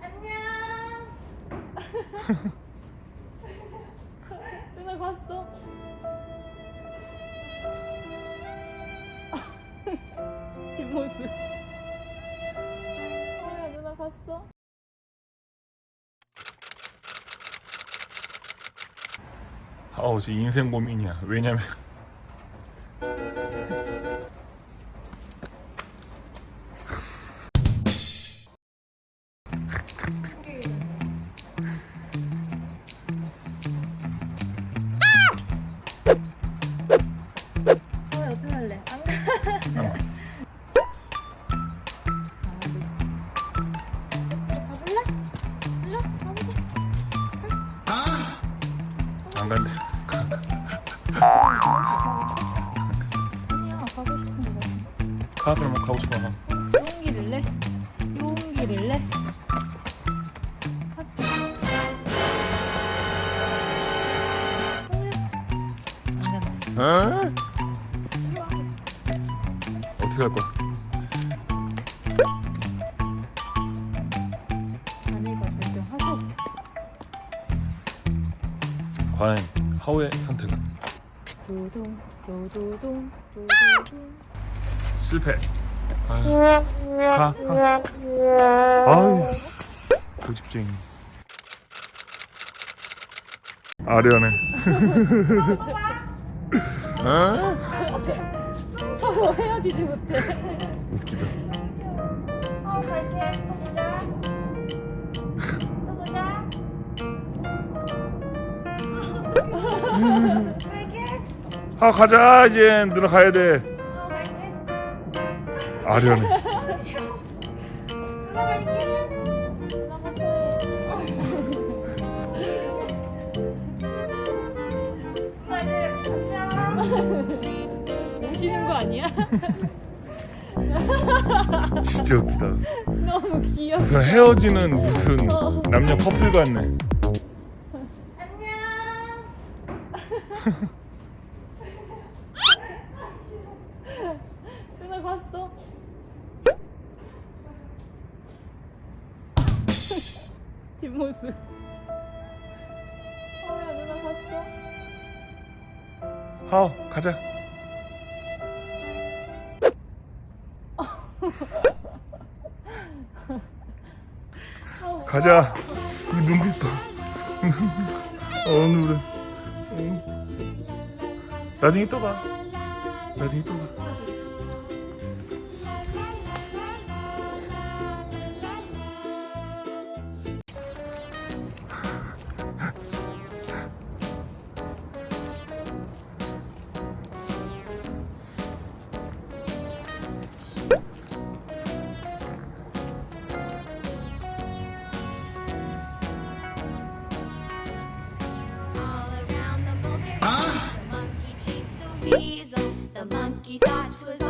안녕. 누나 봤어? 뒷모습. 어야 누나 봤어? 아우 지 인생 고민이야 왜냐면 안 간대 아니야 가고 싶은 거. 가 그러면 가고 싶어 용기를 내. 용기를 내. 안 간다. 어떻게 할 거야 과연 하우의 선택은 도동 도도동 도도동. 실패 아유, 가, 가. 아유 고집쟁이 아련해 서로 헤어지지 못해. 웃기다 어 갈게 아 가자. 이제 누나 가야 돼. 어 아련해. 우시는 거 아니야? 진짜 웃기다. 너무 귀여워. 무슨 헤어지는 무슨 남녀 커플 같네 안녕. 누나 봤어? 뒷모습. 어야 누나 봤어? 하우 가자 가자 이 눈빛 봐 어느래 Nandito ka. Nandito ka. thoughts was